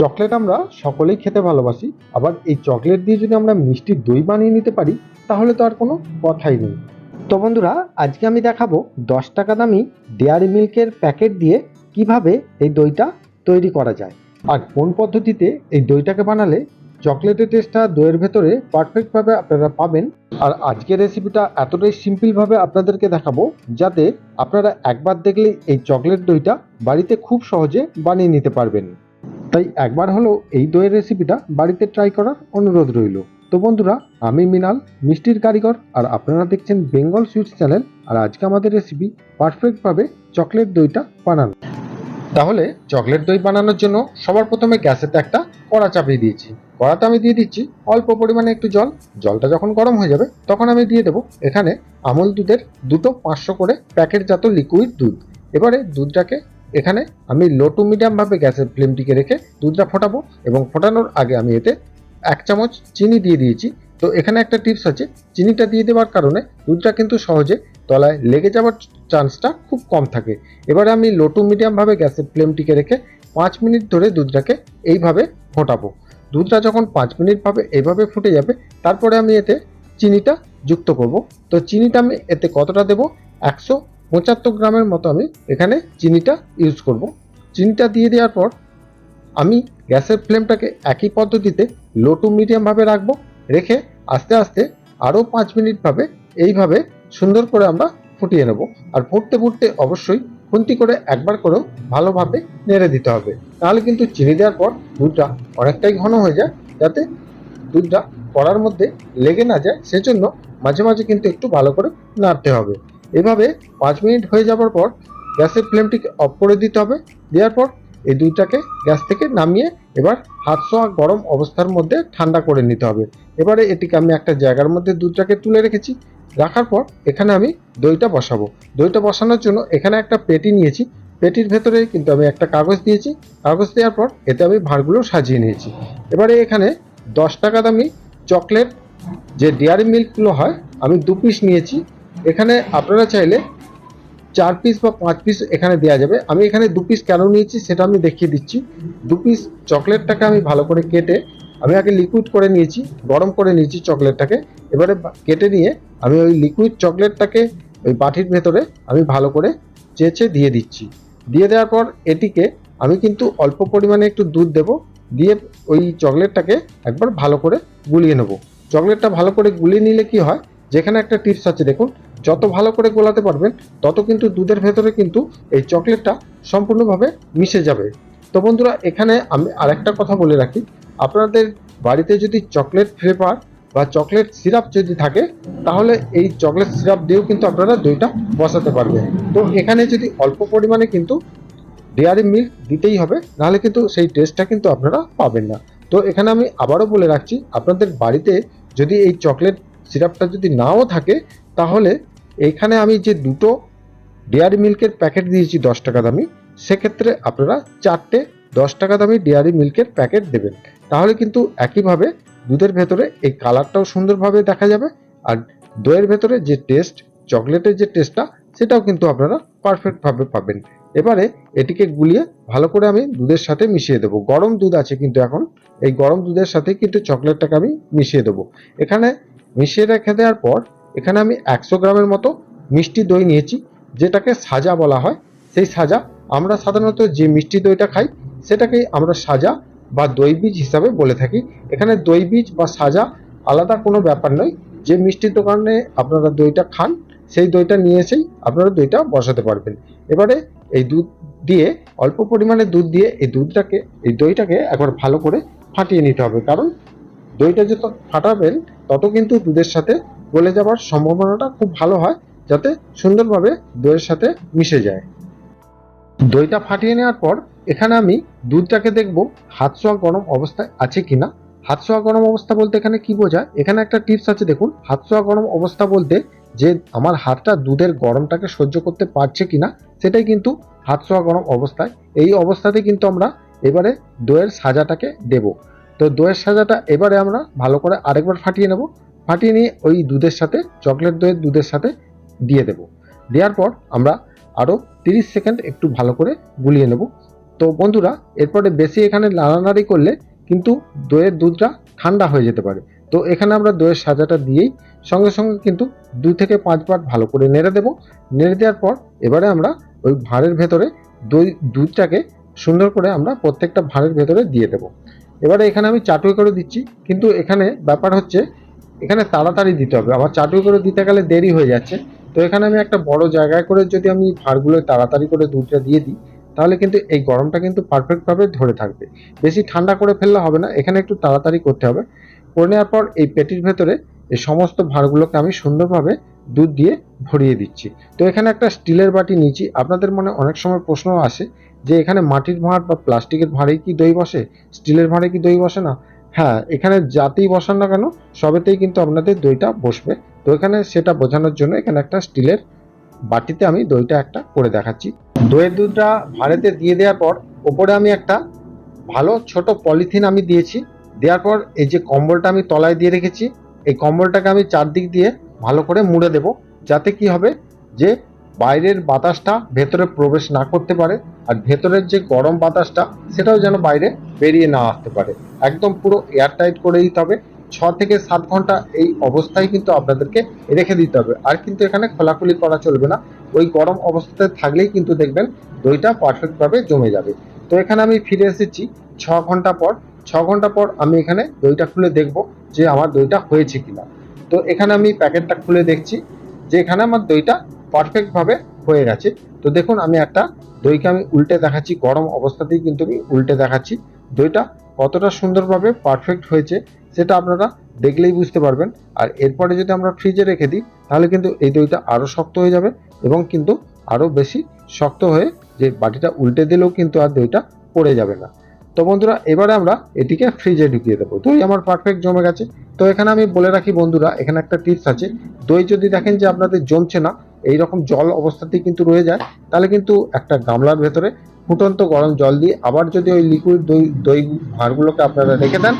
Chocolate আমরা সকলেই খেতে ভালোবাসি, আবার এই চকলেট দিয়ে যদি আমরা মিষ্টি দই বানিয়ে নিতে পারি, তাহলে তো আর কোনো কথাই নেই। তো বন্ধুরা, আজকে আমি দেখাবো দশ টাকা দামি ডেয়ারি মিল্কের প্যাকেট দিয়ে কীভাবে এই দইটা তৈরি করা যায়। আর কোন পদ্ধতিতে এই দইটাকে বানালে চকলেটের টেস্টটা দইয়ের ভেতরে পারফেক্টভাবে আপনারা পাবেন। আর আজকের রেসিপিটা এতটাই সিম্পলভাবে আপনাদেরকে দেখাবো, যাতে আপনারা একবার দেখলেই এই চকলেট দইটা বাড়িতে খুব সহজে বানিয়ে নিতে পারবেন। তাই একবার হলো এই দইয়ের রেসিপিটা বাড়িতে ট্রাই করার অনুরোধ রইল। তো বন্ধুরা, আমি মিনাল, মিষ্টির কারিগর, আর আপনারা দেখছেন বেঙ্গল সুইটস চ্যানেল আর আজকে আমাদের রেসিপি পারফেক্টভাবে চকলেট দইটা বানানো। তাহলে চকলেট দই বানানোর জন্য সবার প্রথমে গ্যাসেতে একটা কড়া চাপিয়ে দিয়েছি। কড়াতে আমি দিয়ে দিচ্ছি অল্প পরিমাণে একটু জল। জলটা যখন গরম হয়ে যাবে, তখন আমি দিয়ে দেবো এখানে আমল দুধের দুটো পাঁচশো করে প্যাকেটজাত লিকুইড দুধ। এবারে দুধটাকে এখানে আমি লো টু মিডিয়ামভাবে গ্যাসের ফ্লেমটিকে রেখে দুধটা ফোটাবো এবং ফোটানোর আগে আমি এতে এক চামচ চিনি দিয়ে দিয়েছি। তো এখানে একটা টিপস আছে, চিনিটা দিয়ে দেওয়ার কারণে দুধটা কিন্তু সহজে তলায় লেগে যাওয়ার চান্সটা খুব কম থাকে। এবারে আমি লো টু মিডিয়ামভাবে গ্যাসের ফ্লেমটিকে রেখে পাঁচ মিনিট ধরে দুধটাকে এইভাবে ফোটাবো। দুধটা যখন পাঁচ মিনিট ভাবে এইভাবে ফুটে যাবে, তারপরে আমি এতে চিনিটা যুক্ত করব। তো চিনিটা আমি এতে কতটা দেব? একশো পঁচাত্তর গ্রামের মতো আমি এখানে চিনিটা ইউজ করব। চিনিটা দিয়ে দেওয়ার পর আমি গ্যাসের ফ্লেমটাকে একই পদ্ধতিতে লো টু মিডিয়ামভাবে রাখব। রেখে আস্তে আস্তে আরও পাঁচ মিনিটভাবে এইভাবে সুন্দর করে আমরা ফুটিয়ে নেব। আর ফুটতে ফুটতে অবশ্যই খুন্তি করে একবার করেও ভালোভাবে নেড়ে দিতে হবে। তাহলে কিন্তু চিনি দেওয়ার পর দুধটা অনেকটাই ঘন হয়ে যায়, যাতে দুধটা কড়ার মধ্যে লেগে না যায়, সেজন্য মাঝে মাঝে কিন্তু একটু ভালো করে নাড়তে হবে। এভাবে পাঁচ মিনিট হয়ে যাওয়ার পর গ্যাসের ফ্লেমটিকে অফ করে দিতে হবে। দেওয়ার পর এই দুইটাকে গ্যাস থেকে নামিয়ে এবার হাত ছোঁয়া গরম অবস্থার মধ্যে ঠান্ডা করে নিতে হবে। এবারে এটিকে আমি একটা জায়গার মধ্যে দুধটাকে তুলে রেখেছি। রাখার পর এখানে আমি দইটা বসাবো। দইটা বসানোর জন্য এখানে একটা পেটি নিয়েছি। পেটির ভেতরে কিন্তু আমি একটা কাগজ দিয়েছি। কাগজ দেওয়ার পর এতে আমি ভাঁড়গুলো সাজিয়ে নিয়েছি। এবারে এখানে দশ টাকা দামি চকলেট যে ডেয়ারি মিল্কগুলো হয়, আমি দু পিস নিয়েছি। এখানে আপনারা চাইলে চার পিস বা পাঁচ পিস এখানে দেওয়া যাবে। আমি এখানে দু পিস কেন নিয়েছি সেটা আমি দেখিয়ে দিচ্ছি। দু পিস চকলেটটাকে আমি ভালো করে কেটে, আমি আগে লিকুইড করে নিয়েছি, গরম করে নিয়েছি চকলেটটাকে। এবারে কেটে নিয়ে আমি ওই লিকুইড চকলেটটাকে ওই বাটির ভেতরে আমি ভালো করে চেঁচে দিয়ে দিচ্ছি। দিয়ে দেওয়ার পর এটিকে আমি কিন্তু অল্প পরিমাণে একটু দুধ দেব। দিয়ে ওই চকলেটটাকে একবার ভালো করে গুলিয়ে নেব। চকলেটটা ভালো করে গুলিয়ে নিলে কি হয়? যেখানে একটা টিপস আছে দেখুন যত ভালো করে গোলাতে পারবেন, তত কিন্তু দুধের ভেতরে কিন্তু এই চকলেটটা সম্পূর্ণভাবে মিশে যাবে। তো বন্ধুরা, এখানে আমি আরেকটা কথা বলে রাখি। আপনাদের বাড়িতে যদি চকলেট ফ্লেভার বা চকলেট সিরাপ যদি থাকে, তাহলে এই চকলেট সিরাপ দিয়েও কিন্তু আপনারা দইটা বসাতে পারবেন। তো এখানে যদি অল্প পরিমাণে কিন্তু ডেয়ারি মিল্ক দিতেই হবে, নাহলে কিন্তু সেই টেস্টটা কিন্তু আপনারা পাবেন না। তো এখানে আমি আবারও বলে রাখছি, আপনাদের বাড়িতে যদি এই চকলেট সিরাপটা যদি নাও থাকে, তাহলে এখানে আমি যে দুটো ডেয়ারি মিল্কের প্যাকেট দিয়েছি দশ টাকা দামি, সেক্ষেত্রে আপনারা চারটে দশ টাকা দামি ডেয়ারি মিল্কের প্যাকেট দেবেন। তাহলে কিন্তু একইভাবে দুধের ভেতরে এই কালারটাও সুন্দরভাবে দেখা যাবে, আর দইয়ের ভেতরে যে টেস্ট চকলেটের যে টেস্টটা সেটাও কিন্তু আপনারা পারফেক্টভাবে পাবেন। এবারে এটিকে গুলিয়ে ভালো করে আমি দুধের সাথে মিশিয়ে দেবো। গরম দুধ আছে কিন্তু এখন, এই গরম দুধের সাথে কিন্তু চকলেটটাকে আমি মিশিয়ে দেবো। এখানে মিশিয়ে রেখে দেওয়ার পর এখানে আমি একশো গ্রামের মতো মিষ্টি দই নিয়েছি, যেটাকে সাজা বলা হয়। সেই সাজা আমরা সাধারণত যে মিষ্টি দইটা খাই, সেটাকেই আমরা সাজা বা দই বীজ হিসাবে বলে থাকি। এখানে দই বীজ বা সাজা আলাদা কোনো ব্যাপার নয়। যে মিষ্টির দোকানে আপনারা দইটা খান, সেই দইটা নিয়ে এসেই আপনারা দইটা বসাতে পারবেন। এবারে এই দুধ দিয়ে, অল্প পরিমাণে দুধ দিয়ে এই দুধটাকে, এই দইটাকে একবার ভালো করে ফাটিয়ে নিতে হবে। কারণ দইটা যত ফাটাবেন তত কিন্তু দুধের সাথে গলে যাওয়ার সম্ভাবনাটা খুব ভালো হয়, যাতে সুন্দরভাবে দইয়ের সাথে মিশে যায়। দইটা ফাটিয়ে নেওয়ার পর এখানে আমি দুধটাকে দেখব হাত ছোঁয়া গরম অবস্থায় আছে কিনা। হাত ছোঁয়া গরম অবস্থা বলতে এখানে কি বোঝায়? এখানে একটা টিপস আছে, দেখুন। হাত ছোঁয়া গরম অবস্থা বলতে যে আমার হাতটা দুধের গরমটাকে সহ্য করতে পারছে কিনা, সেটাই কিন্তু হাত ছোঁয়া গরম অবস্থায়। এই অবস্থাতে কিন্তু আমরা এবারে দইয়ের সাজাটাকে দেব। তো দইয়ের সাজাটা এবারে আমরা ভালো করে আরেকবার ফাটিয়ে নেব। ফাটিয়ে নিয়ে ওই দুধের সাথে, চকলেট দইয়ের দুধের সাথে দিয়ে দেব। দেওয়ার পর আমরা আরও তিরিশ সেকেন্ড একটু ভালো করে গুলিয়ে নেব। তো বন্ধুরা, এরপরে বেশি এখানে নাড়ানাড়ি করলে কিন্তু দইয়ের দুধটা ঠান্ডা হয়ে যেতে পারে। তো এখানে আমরা দইয়ের সাজাটা দিয়েই সঙ্গে সঙ্গে কিন্তু দুই থেকে পাঁচবার ভালো করে নেড়ে দেবো। নেড়ে দেওয়ার পর এবারে আমরা ওই ভাঁড়ের ভেতরে দই, দুধটাকে সুন্দর করে আমরা প্রত্যেকটা ভাঁড়ের ভেতরে দিয়ে দেবো। এবারে এখানে আমি চাটুই করে দিচ্ছি, কিন্তু এখানে ব্যাপার হচ্ছে, এখানে তাড়াতাড়ি দিতে হবে। আমার চাটুই করে দিতে গেলে দেরি হয়ে যাচ্ছে। তো এখানে আমি একটা বড় জায়গায় করে যদি আমি ভাঁড়গুলো তাড়াতাড়ি করে দুধটা দিয়ে দিই, তাহলে কিন্তু এই গরমটা কিন্তু পারফেক্টভাবে ধরে থাকবে। বেশি ঠান্ডা করে ফেললে হবে না, এখানে একটু তাড়াতাড়ি করতে হবে। করে নেওয়ার পর এই পেটির ভেতরে এই সমস্ত ভাঁড়গুলোকে আমি সুন্দরভাবে দুধ দিয়ে ভরিয়ে দিচ্ছি। তো এখানে একটা স্টিলের বাটি নিয়েছি। আপনাদের মনে অনেক সময় প্রশ্ন আসে যে এখানে মাটির ভাঁড় বা প্লাস্টিকের ভাঁড়ে কি দই বসে? স্টিলের ভাঁড়ে কি দই বসে না? হ্যাঁ এখানে যাতেই বসান না কেন, সবেতেই কিন্তু আপনাদের দইটা বসবে। তো এখানে সেটা বোঝানোর জন্য এখানে একটা স্টিলের বাটিতে আমি দইটা একটা করে দেখাচ্ছি। দইয়ের দুধটা ভাঁড়েতে দিয়ে দেওয়ার পর ওপরে আমি একটা ভালো ছোট পলিথিন আমি দিয়েছি। দেওয়ার পর এই যে কম্বলটা আমি তলায় দিয়ে রেখেছি, এই কম্বলটাকে আমি চারদিক দিয়ে ভালো করে মুড়ে দেব, যাতে কি হবে যে বাইরের বাতাসটা ভেতরে প্রবেশ না করতে পারে আর ভেতরের যে গরম বাতাসটা সেটাও যেন বাইরে বেরিয়ে না আসতে পারে। একদম পুরো এয়ারটাইট করে দিতে হবে। ছ থেকে সাত ঘণ্টা এই অবস্থায় কিন্তু আপনাদেরকে রেখে দিতে হবে। আর কিন্তু এখানে খোলাখুলি করা চলবে না। ওই গরম অবস্থাতে থাকলেই কিন্তু দেখবেন দইটা পারফেক্টভাবে জমে যাবে। তো এখানে আমি ফিরে এসেছি ছ ঘণ্টা পর। ছ ঘণ্টা পর আমি এখানে দইটা খুলে দেখব যে আমার দইটা হয়েছে কিনা। তো এখানে আমি প্যাকেটটা খুলে দেখছি যে এখানে আমার দইটা পারফেক্টভাবে হয়ে গেছে। তো দেখুন, আমি একটা দইকে আমি উল্টে দেখাচ্ছি, গরম অবস্থাতেই কিন্তু আমি উল্টে দেখাচ্ছি। দইটা কতটা সুন্দরভাবে পারফেক্ট হয়েছে, সেটা আপনারা দেখলেই বুঝতে পারবেন। আর এরপরে যদি আমরা ফ্রিজে রেখে দিই, তাহলে কিন্তু এই দইটা আরও শক্ত হয়ে যাবে এবং কিন্তু আরও বেশি শক্ত হয়ে যে বাটিটা উল্টে দিলেও কিন্তু আর দইটা পড়ে যাবে না। তো বন্ধুরা, এবারে আমরা এটিকে ফ্রিজে ঢুকিয়ে দেবো। দই আমার পারফেক্ট জমে গেছে। তো এখানে আমি বলে রাখি বন্ধুরা, এখানে একটা টিপস আছে। দই যদি দেখেন যে আপনাদের জমছে না এই রকম জল অবস্থাতেই কিন্তু রয়ে যায়, তাহলে কিন্তু একটা গামলার ভেতরে ফুটন্ত গরম জল দিয়ে আবার যদি ওই লিকুইড দই দই ভাঁড়গুলোকে আপনারা রেখে দেন,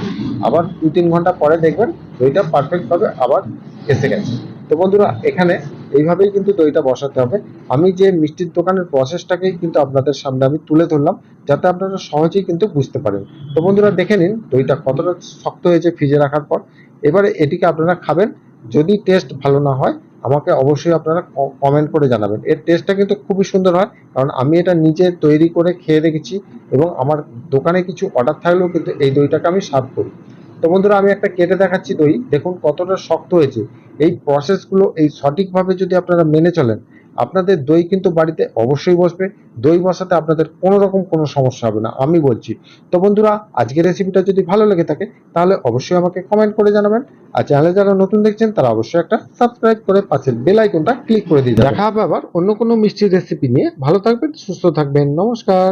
আবার দু তিন ঘণ্টা পরে দেখবেন দইটা পারফেক্টভাবে আবার এসে গেছে। তো বন্ধুরা, এখানে এইভাবেই কিন্তু দইটা বসাতে হবে। আমি যে মিষ্টির দোকানের প্রসেসটাকেই কিন্তু আপনাদের সামনে আমি তুলে ধরলাম, যাতে আপনারা সহজেই কিন্তু বুঝতে পারেন। তো বন্ধুরা, দেখে নিন দইটা কতটা শক্ত হয়েছে ফ্রিজে রাখার পর। এবারে এটিকে আপনারা খাবেন। যদি টেস্ট ভালো না হয়, আমাকে অবশ্যই আপনারা কমেন্ট করে জানাবেন। এর টেস্টটা কিন্তু খুবই সুন্দর হয়, কারণ আমি এটা নিজে তৈরি করে খেয়ে দেখেছি এবং আমার দোকানে কিছু অর্ডার থাকলেও কিন্তু এই দইটাকে আমি সার্ভ করি। তো বন্ধুরা, আমি একটা কেটে দেখাচ্ছি দই। দেখুন কতটা শক্ত হয়েছে। এই প্রসেসগুলো এই সঠিকভাবে যদি আপনারা মেনে চলেন, আপনাদের দই কিন্তু বাড়িতে অবশ্যই বসবে। দই বসাতে আপনাদের কোনো রকম কোনো সমস্যা হবে না, আমি বলছি। তো বন্ধুরা, আজকের রেসিপিটা যদি ভালো লেগে থাকে, তাহলে অবশ্যই আমাকে কমেন্ট করে জানাবেন। আর চ্যানেলে যারা নতুন দেখছেন, তারা অবশ্যই একটা সাবস্ক্রাইব করে পাশের বেল আইকনটা ক্লিক করে দিয়ে দেখা হবে আবার অন্য কোনো মিষ্টির রেসিপি নিয়ে। ভালো থাকবেন, সুস্থ থাকবেন। নমস্কার।